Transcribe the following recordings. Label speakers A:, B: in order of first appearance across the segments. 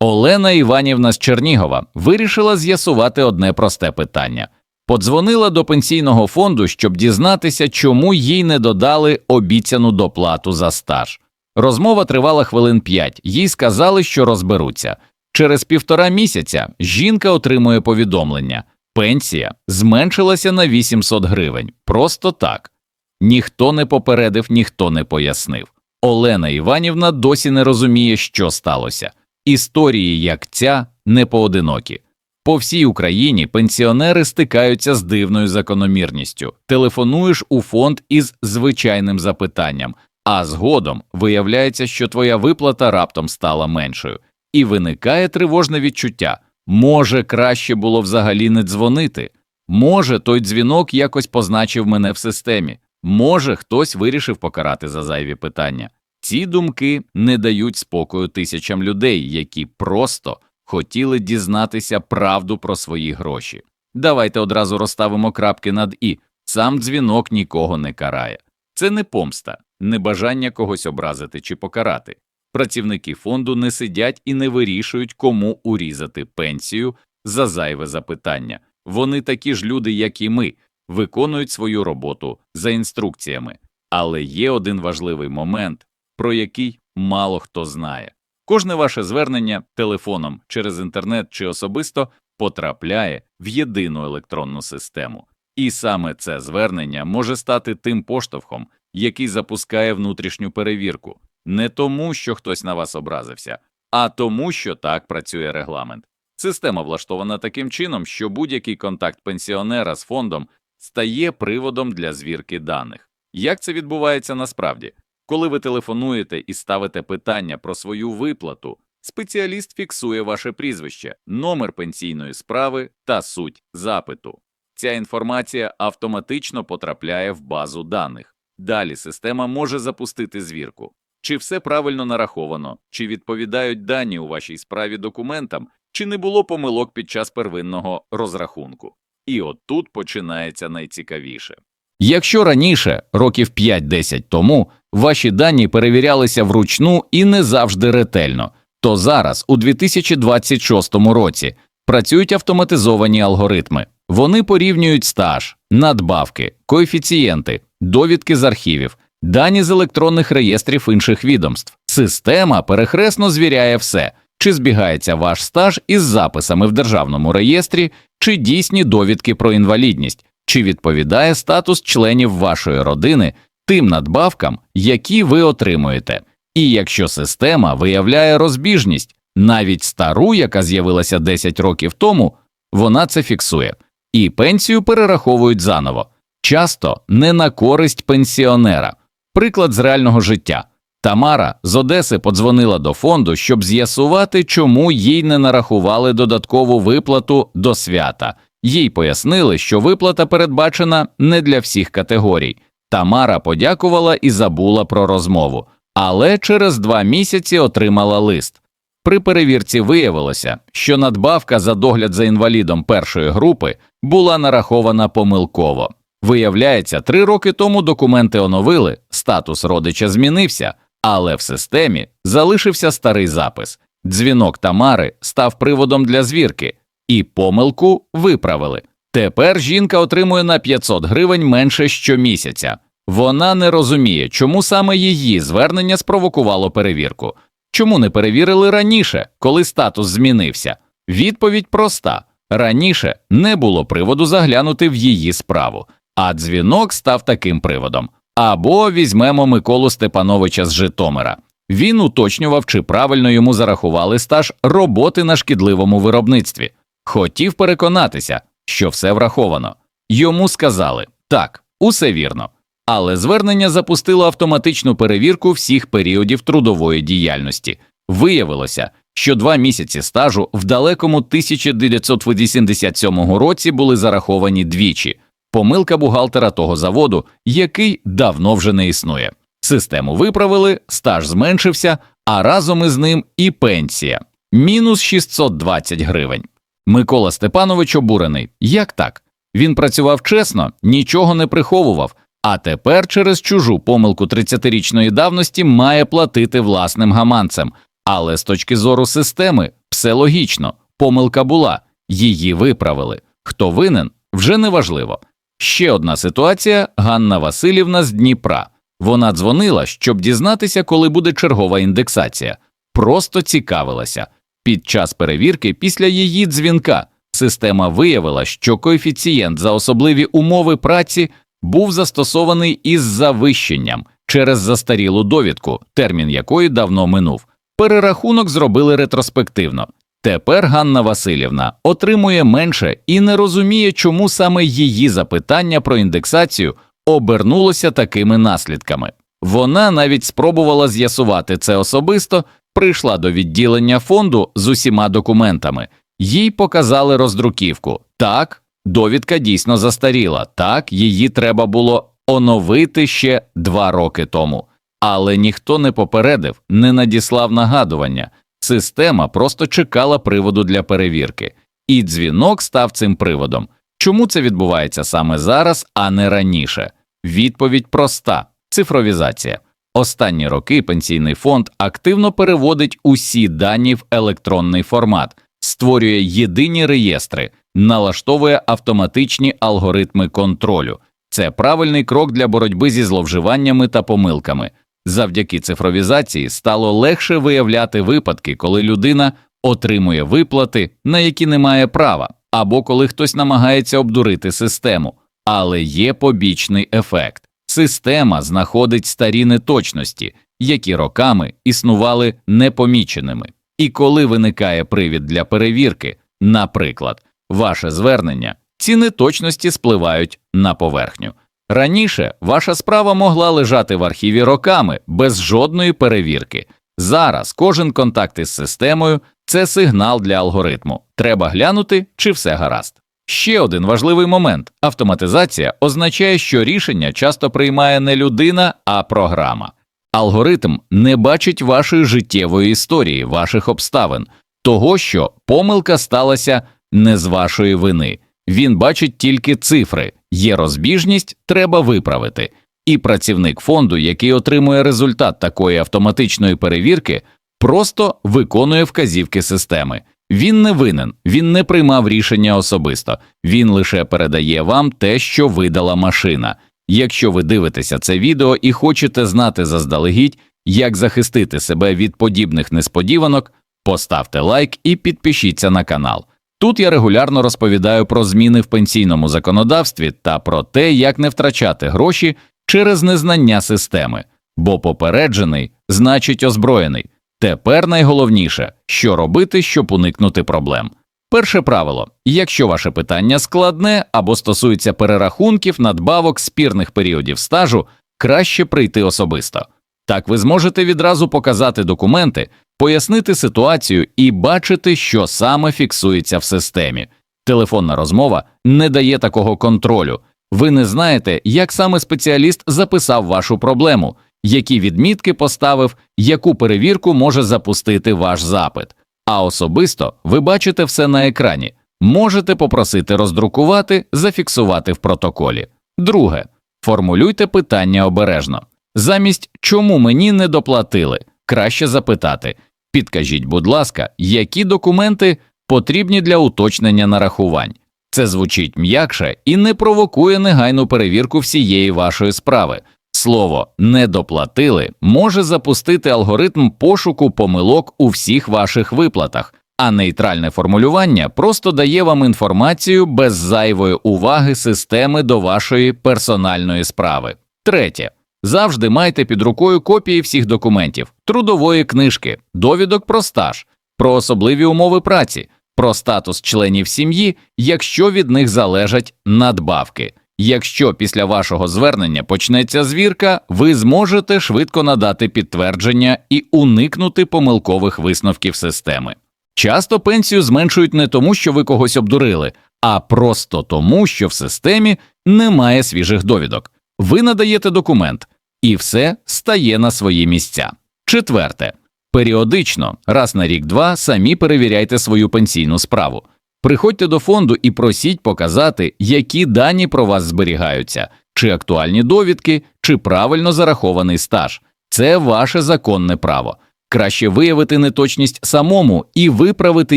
A: Олена Іванівна з Чернігова вирішила з'ясувати одне просте питання. Подзвонила до пенсійного фонду, щоб дізнатися, чому їй не додали обіцяну доплату за стаж. Розмова тривала хвилин п'ять, їй сказали, що розберуться. Через півтора місяця жінка отримує повідомлення пенсія зменшилася на 800 гривень. Просто так. Ніхто не попередив, ніхто не пояснив. Олена Іванівна досі не розуміє, що сталося. Історії, як ця, не поодинокі. По всій Україні пенсіонери стикаються з дивною закономірністю. Телефонуєш у фонд із звичайним запитанням, а згодом виявляється, що твоя виплата раптом стала меншою, і виникає тривожне відчуття може, краще було взагалі не дзвонити, може, той дзвінок якось позначив мене в системі, може, хтось вирішив покарати за зайві питання. Ці думки не дають спокою тисячам людей, які просто хотіли дізнатися правду про свої гроші. Давайте одразу розставимо крапки над і. Сам дзвінок нікого не карає. Це не помста, не бажання когось образити чи покарати. Працівники фонду не сидять і не вирішують, кому урізати пенсію за зайве запитання. Вони такі ж люди, як і ми, виконують свою роботу за інструкціями. Але є один важливий момент, про який мало хто знає. Кожне ваше звернення телефоном через інтернет чи особисто потрапляє в єдину електронну систему, і саме це звернення може стати тим поштовхом, який запускає внутрішню перевірку, не тому, що хтось на вас образився, а тому, що так працює регламент. Система влаштована таким чином, що будь-який контакт пенсіонера з фондом стає приводом для звірки даних. Як це відбувається насправді? Коли ви телефонуєте і ставите питання про свою виплату, спеціаліст фіксує ваше прізвище, номер пенсійної справи та суть запиту. Ця інформація автоматично потрапляє в базу даних. Далі система може запустити звірку. Чи все правильно нараховано, чи відповідають дані у вашій справі документам, чи не було помилок під час первинного розрахунку. І от тут починається найцікавіше. Якщо раніше, років 5-10 тому, ваші дані перевірялися вручну і не завжди ретельно, то зараз, у 2026 році, працюють автоматизовані алгоритми. Вони порівнюють стаж, надбавки, коефіцієнти, довідки з архівів, дані з електронних реєстрів інших відомств. Система перехресно звіряє все, чи збігається ваш стаж із записами в державному реєстрі, чи дійсні довідки про інвалідність, чи відповідає статус членів вашої родини тим надбавкам, які ви отримуєте. І якщо система виявляє розбіжність, навіть стару, яка з'явилася 10 років тому, вона це фіксує, і пенсію перераховують заново, часто не на користь пенсіонера. Приклад з реального життя. Тамара з Одеси подзвонила до фонду, щоб з'ясувати, чому їй не нарахували додаткову виплату до свята. Їй пояснили, що виплата передбачена не для всіх категорій. Тамара подякувала і забула про розмову, але через два місяці отримала лист. При перевірці виявилося, що надбавка за догляд за інвалідом першої групи була нарахована помилково. Виявляється, три роки тому документи оновили, статус родича змінився, але в системі залишився старий запис. Дзвінок Тамари став приводом для звірки, і помилку виправили. Тепер жінка отримує на 500 гривень менше щомісяця. Вона не розуміє, чому саме її звернення спровокувало перевірку. Чому не перевірили раніше, коли статус змінився? Відповідь проста раніше не було приводу заглянути в її справу, а дзвінок став таким приводом. Або візьмемо Миколу Степановича з Житомира. Він уточнював, чи правильно йому зарахували стаж роботи на шкідливому виробництві. Хотів переконатися, що все враховано. Йому сказали так, усе вірно. Але звернення запустило автоматичну перевірку всіх періодів трудової діяльності. Виявилося, що два місяці стажу в далекому 1987 році були зараховані двічі. Помилка бухгалтера того заводу, який давно вже не існує. Систему виправили, стаж зменшився, а разом із ним і пенсія мінус 620 гривень. Микола Степанович обурений. Як так? Він працював чесно, нічого не приховував, а тепер через чужу помилку 30-річної давності має платити власним гаманцем. Але з точки зору системи все логічно, помилка була, її виправили. Хто винен, вже не важливо. Ще одна ситуація Ганна Васильівна з Дніпра. Вона дзвонила, щоб дізнатися, коли буде чергова індексація. Просто цікавилася. Під час перевірки після її дзвінка система виявила, що коефіцієнт за особливі умови праці був застосований із завищенням через застарілу довідку, термін якої давно минув. Перерахунок зробили ретроспективно. Тепер Ганна Васильівна отримує менше і не розуміє, чому саме її запитання про індексацію обернулося такими наслідками. Вона навіть спробувала з'ясувати це особисто, прийшла до відділення фонду з усіма документами, їй показали роздруківку. Так, довідка дійсно застаріла, так, її треба було оновити ще два роки тому. Але ніхто не попередив, не надіслав нагадування. Система просто чекала приводу для перевірки, і дзвінок став цим приводом. Чому це відбувається саме зараз, а не раніше? Відповідь проста цифровізація. Останні роки пенсійний фонд активно переводить усі дані в електронний формат, створює єдині реєстри, налаштовує автоматичні алгоритми контролю. Це правильний крок для боротьби зі зловживаннями та помилками. Завдяки цифровізації стало легше виявляти випадки, коли людина отримує виплати, на які не має права, або коли хтось намагається обдурити систему. Але є побічний ефект. Система знаходить старі неточності, які роками існували непоміченими. І коли виникає привід для перевірки, наприклад, ваше звернення, ці неточності спливають на поверхню. Раніше ваша справа могла лежати в архіві роками без жодної перевірки. Зараз кожен контакт із системою це сигнал для алгоритму. Треба глянути, чи все гаразд. Ще один важливий момент автоматизація означає, що рішення часто приймає не людина, а програма. Алгоритм не бачить вашої життєвої історії, ваших обставин, того, що помилка сталася не з вашої вини. Він бачить тільки цифри, є розбіжність, треба виправити. І працівник фонду, який отримує результат такої автоматичної перевірки, просто виконує вказівки системи. Він не винен, він не приймав рішення особисто, він лише передає вам те, що видала машина. Якщо ви дивитеся це відео і хочете знати заздалегідь, як захистити себе від подібних несподіванок, поставте лайк і підпишіться на канал. Тут я регулярно розповідаю про зміни в пенсійному законодавстві та про те, як не втрачати гроші через незнання системи, бо попереджений значить озброєний. Тепер найголовніше, що робити, щоб уникнути проблем. Перше правило: якщо ваше питання складне або стосується перерахунків, надбавок, спірних періодів стажу, краще прийти особисто. Так ви зможете відразу показати документи, пояснити ситуацію і бачити, що саме фіксується в системі. Телефонна розмова не дає такого контролю. Ви не знаєте, як саме спеціаліст записав вашу проблему, які відмітки поставив, яку перевірку може запустити ваш запит. А особисто ви бачите все на екрані, можете попросити роздрукувати, зафіксувати в протоколі. Друге, формулюйте питання обережно. Замість чому мені не доплатили, краще запитати підкажіть, будь ласка, які документи потрібні для уточнення нарахувань. Це звучить м'якше і не провокує негайну перевірку всієї вашої справи. Слово не доплатили може запустити алгоритм пошуку помилок у всіх ваших виплатах, а нейтральне формулювання просто дає вам інформацію без зайвої уваги системи до вашої персональної справи. Третє. Завжди майте під рукою копії всіх документів, трудової книжки, довідок про стаж, про особливі умови праці, про статус членів сім'ї, якщо від них залежать надбавки. Якщо після вашого звернення почнеться звірка, ви зможете швидко надати підтвердження і уникнути помилкових висновків системи. Часто пенсію зменшують не тому, що ви когось обдурили, а просто тому, що в системі немає свіжих довідок. Ви надаєте документ, і все стає на свої місця. Четверте, періодично, раз на рік-два, самі перевіряйте свою пенсійну справу. Приходьте до фонду і просіть показати, які дані про вас зберігаються, чи актуальні довідки, чи правильно зарахований стаж. Це ваше законне право. Краще виявити неточність самому і виправити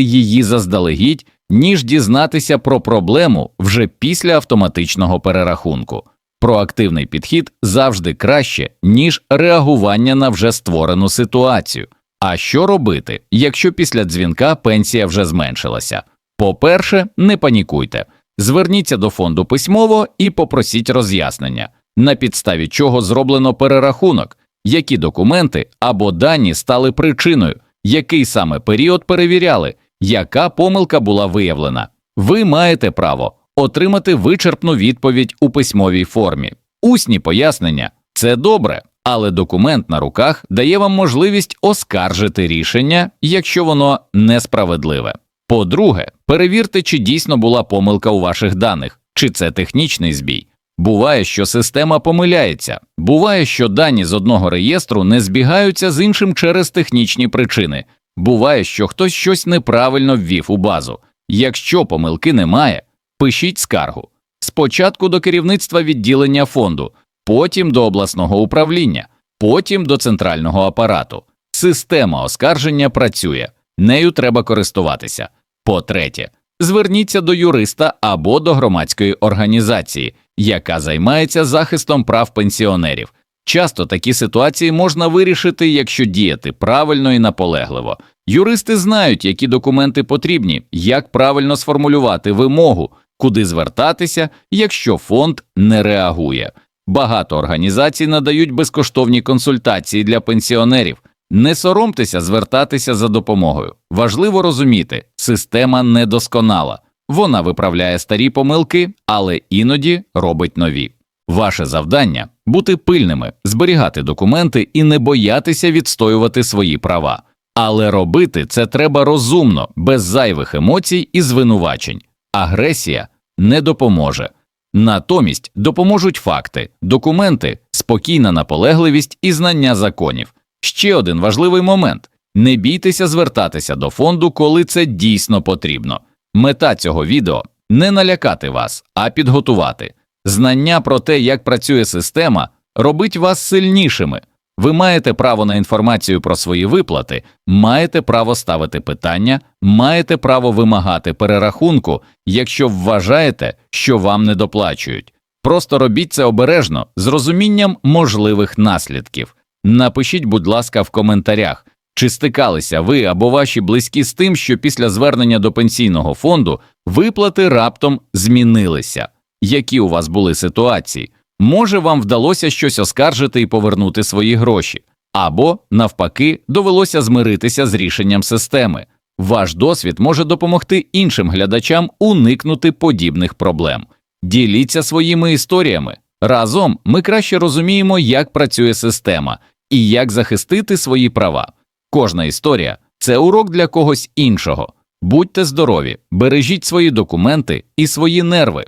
A: її заздалегідь, ніж дізнатися про проблему вже після автоматичного перерахунку. Проактивний підхід завжди краще, ніж реагування на вже створену ситуацію. А що робити, якщо після дзвінка пенсія вже зменшилася? По-перше, не панікуйте, зверніться до фонду письмово і попросіть роз'яснення, на підставі чого зроблено перерахунок, які документи або дані стали причиною, який саме період перевіряли, яка помилка була виявлена. Ви маєте право отримати вичерпну відповідь у письмовій формі. Усні пояснення це добре, але документ на руках дає вам можливість оскаржити рішення, якщо воно несправедливе. По-друге, перевірте, чи дійсно була помилка у ваших даних, чи це технічний збій. Буває, що система помиляється, буває, що дані з одного реєстру не збігаються з іншим через технічні причини. Буває, що хтось щось неправильно ввів у базу. Якщо помилки немає, пишіть скаргу. Спочатку до керівництва відділення фонду, потім до обласного управління, потім до центрального апарату. Система оскарження працює, нею треба користуватися. По-третє, зверніться до юриста або до громадської організації, яка займається захистом прав пенсіонерів. Часто такі ситуації можна вирішити, якщо діяти правильно і наполегливо. Юристи знають, які документи потрібні, як правильно сформулювати вимогу, куди звертатися, якщо фонд не реагує. Багато організацій надають безкоштовні консультації для пенсіонерів. Не соромтеся звертатися за допомогою. Важливо розуміти, система недосконала. Вона виправляє старі помилки, але іноді робить нові. Ваше завдання бути пильними, зберігати документи і не боятися відстоювати свої права. Але робити це треба розумно, без зайвих емоцій і звинувачень. Агресія не допоможе. Натомість допоможуть факти, документи, спокійна наполегливість і знання законів. Ще один важливий момент не бійтеся звертатися до фонду, коли це дійсно потрібно. Мета цього відео не налякати вас, а підготувати. Знання про те, як працює система, робить вас сильнішими. Ви маєте право на інформацію про свої виплати, маєте право ставити питання, маєте право вимагати перерахунку, якщо вважаєте, що вам не доплачують. Просто робіть це обережно з розумінням можливих наслідків. Напишіть, будь ласка, в коментарях, чи стикалися ви або ваші близькі з тим, що після звернення до пенсійного фонду виплати раптом змінилися. Які у вас були ситуації? Може, вам вдалося щось оскаржити і повернути свої гроші, або, навпаки, довелося змиритися з рішенням системи. Ваш досвід може допомогти іншим глядачам уникнути подібних проблем. Діліться своїми історіями. Разом ми краще розуміємо, як працює система і як захистити свої права. Кожна історія це урок для когось іншого. Будьте здорові, бережіть свої документи і свої нерви.